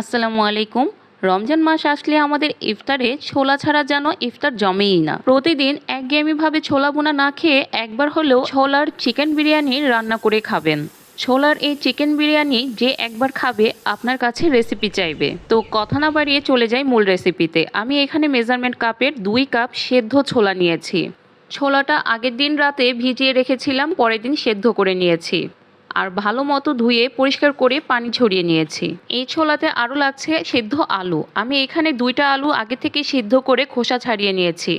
আসসালামু আলাইকুম। রমজান মাস আসলে আমাদের ইফতারে ছোলা ছাড়া যেন ইফতার জমেই না। প্রতিদিন একঘেয়েমিভাবে ছোলা বোনা না খেয়ে একবার হলেও ছোলার চিকেন বিরিয়ানি রান্না করে খাবেন। ছোলার এই চিকেন বিরিয়ানি যে একবার খাবে আপনার কাছে রেসিপি চাইবে। তো কথা না বাড়িয়ে চলে যাই মূল রেসিপিতে। আমি এখানে মেজারমেন্ট কাপের দুই কাপ সেদ্ধ ছোলা নিয়েছি। ছোলাটা আগের দিন রাতে ভিজিয়ে রেখেছিলাম, পরের দিন সেদ্ধ করে নিয়েছি। আর ভালো মতো ধুয়ে পরিষ্কার করে পানি ছড়িয়ে নিয়েছি। এই ছোলাতে আরও লাগছে সিদ্ধ আলু। আমি এখানে দুইটা আলু আগে থেকে সিদ্ধ করে খোসা ছাড়িয়ে নিয়েছি।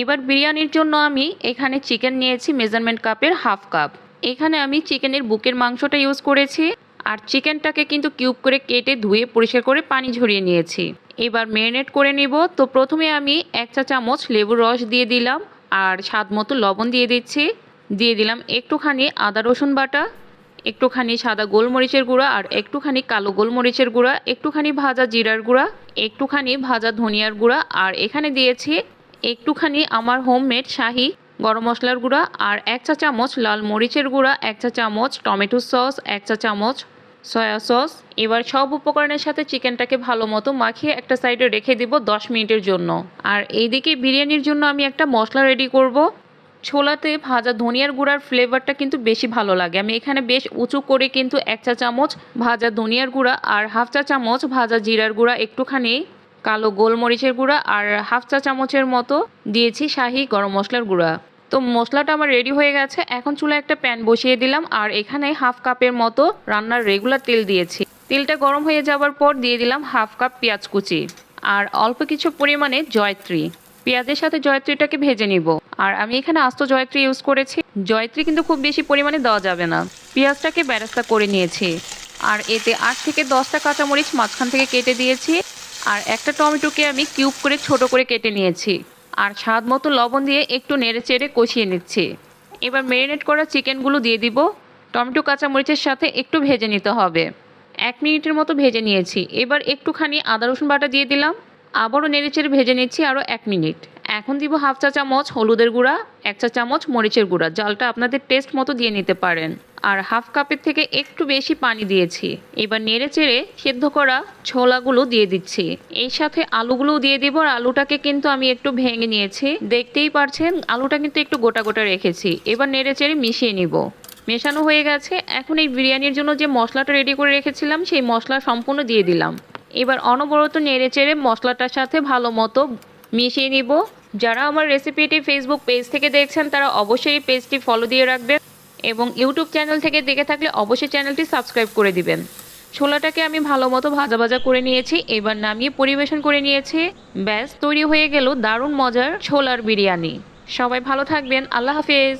এবার বিরিয়ানির জন্য আমি এখানে চিকেন নিয়েছি মেজারমেন্ট কাপের হাফ কাপ। এখানে আমি চিকেনের বুকের মাংসটা ইউজ করেছি আর চিকেনটাকে কিন্তু কিউব করে কেটে ধুয়ে পরিষ্কার করে পানি ঝরিয়ে নিয়েছি। এবার ম্যারিনেট করে নিব। তো প্রথমে আমি এক চা চামচ লেবুর রস দিয়ে দিলাম আর স্বাদ মতো লবণ দিয়ে দিচ্ছি। দিয়ে দিলাম একটুখানি আদা রসুন বাটা। একটুখানি সাদা গোলমরিচের গুঁড়া আর একটুখানি কালো গোলমরিচের গুঁড়া, একটুখানি ভাজা জিরার গুঁড়া, একটুখানি ভাজা ধনিয়ার গুঁড়া আর এখানে দিয়েছি একটুখানি আমার হোমমেড শাহি গরম মশলার গুঁড়া আর এক চা চামচ লাল মরিচের গুঁড়া, এক চা চামচ টমেটো সস, এক চা চামচ সয়া সস। এবার সব উপকরণের সাথে চিকেনটাকে ভালো মতো মাখিয়ে একটা সাইডে রেখে দিব দশ মিনিটের জন্য। আর এইদিকে বিরিয়ানির জন্য আমি একটা মশলা রেডি করব। ছোলাতে ভাজা ধনিয়ার গুঁড়ার ফ্লেভারটা কিন্তু বেশি ভালো লাগে। আমি এখানে বেশ উঁচু করে কিন্তু এক চা চামচ ভাজা ধনিয়ার গুঁড়া আর হাফ চা চামচ ভাজা জিরার গুঁড়া একটুখানি কালো গোলমরিচের গুঁড়া আর হাফ চা চামচের মতো দিয়েছি শাহি গরম মশলার গুঁড়া। তো মশলাটা আমার রেডি হয়ে গেছে। এখন চুলা একটা প্যান বসিয়ে দিলাম আর এখানে হাফ কাপের মতো রান্নার রেগুলার তেল দিয়েছি। তেলটা গরম হয়ে যাওয়ার পর দিয়ে দিলাম হাফ কাপ পেঁয়াজ কুচি। আর অল্প কিছু পরিমাণে জয়ত্রী। পেঁয়াজের সাথে জয়ত্রীটাকে ভেজে নিব। আর আমি এখানে আস্ত জয়ত্রী ইউজ করেছি। জয়ত্রী কিন্তু খুব বেশি পরিমাণে দেওয়া যাবে না। পেঁয়াজটাকে ব্যারাস্তা করে নিয়েছি। আর এতে আট থেকে দশটা কাঁচামরিচ মাঝখান থেকে কেটে দিয়েছি। আর একটা টমেটোকে আমি কিউব করে ছোট করে কেটে নিয়েছি। আর স্বাদ মতো লবণ দিয়ে একটু নেড়ে চেড়ে কষিয়ে নিচ্ছি। এবার ম্যারিনেট করা চিকেনগুলো দিয়ে দিব। টমেটো কাঁচামরিচের সাথে একটু ভেজে নিতে হবে। এক মিনিটের মতো ভেজে নিয়েছি। এবার একটুখানি আদা রসুন বাটা দিয়ে দিলাম। আবারও নেড়েচেড়ে ভেজে নিচ্ছি আরও এক মিনিট। এখন দিব হাফ চা চামচ হলুদের গুঁড়া, এক চা চামচ মরিচের গুঁড়া। জলটা আপনাদের টেস্ট মতো দিয়ে নিতে পারেন। আর হাফ কাপের থেকে একটু বেশি পানি দিয়েছি। এবার নেড়ে চেড়ে সেদ্ধ করা ছোলাগুলো দিয়ে দিচ্ছি। এই সাথে আলুগুলোও দিয়ে দিব আর আলুটাকে কিন্তু আমি একটু ভেঙে নিয়েছি। দেখতেই পারছেন, আলুটা কিন্তু একটু গোটা গোটা রেখেছি। এবার নেড়ে চেড়ে মিশিয়ে নিব। মেশানো হয়ে গেছে। এখন এই বিরিয়ানির জন্য যে মশলাটা রেডি করে রেখেছিলাম, সেই মশলা সম্পূর্ণ দিয়ে দিলাম। এবার অনবরত নেড়ে চেড়ে মশলাটার সাথে ভালো মতো মিশিয়ে নিব। যারা আমার রেসিপিটি ফেসবুক পেজ থেকে দেখছেন, তারা অবশ্যই পেজটি ফলো দিয়ে রাখবেন এবং ইউটিউব চ্যানেল থেকে দেখে থাকলে অবশ্যই চ্যানেলটি সাবস্ক্রাইব করে দিবেন। ছোলাটাকে আমি ভালো মতো ভাজা ভাজা করে নিয়েছি, এবার নামিয়ে পরিবেশন করে নিয়েছি। ব্যাস, তৈরি হয়ে গেল দারুণ মজার ছোলার বিরিয়ানি। সবাই ভালো থাকবেন, আল্লাহ হাফেজ।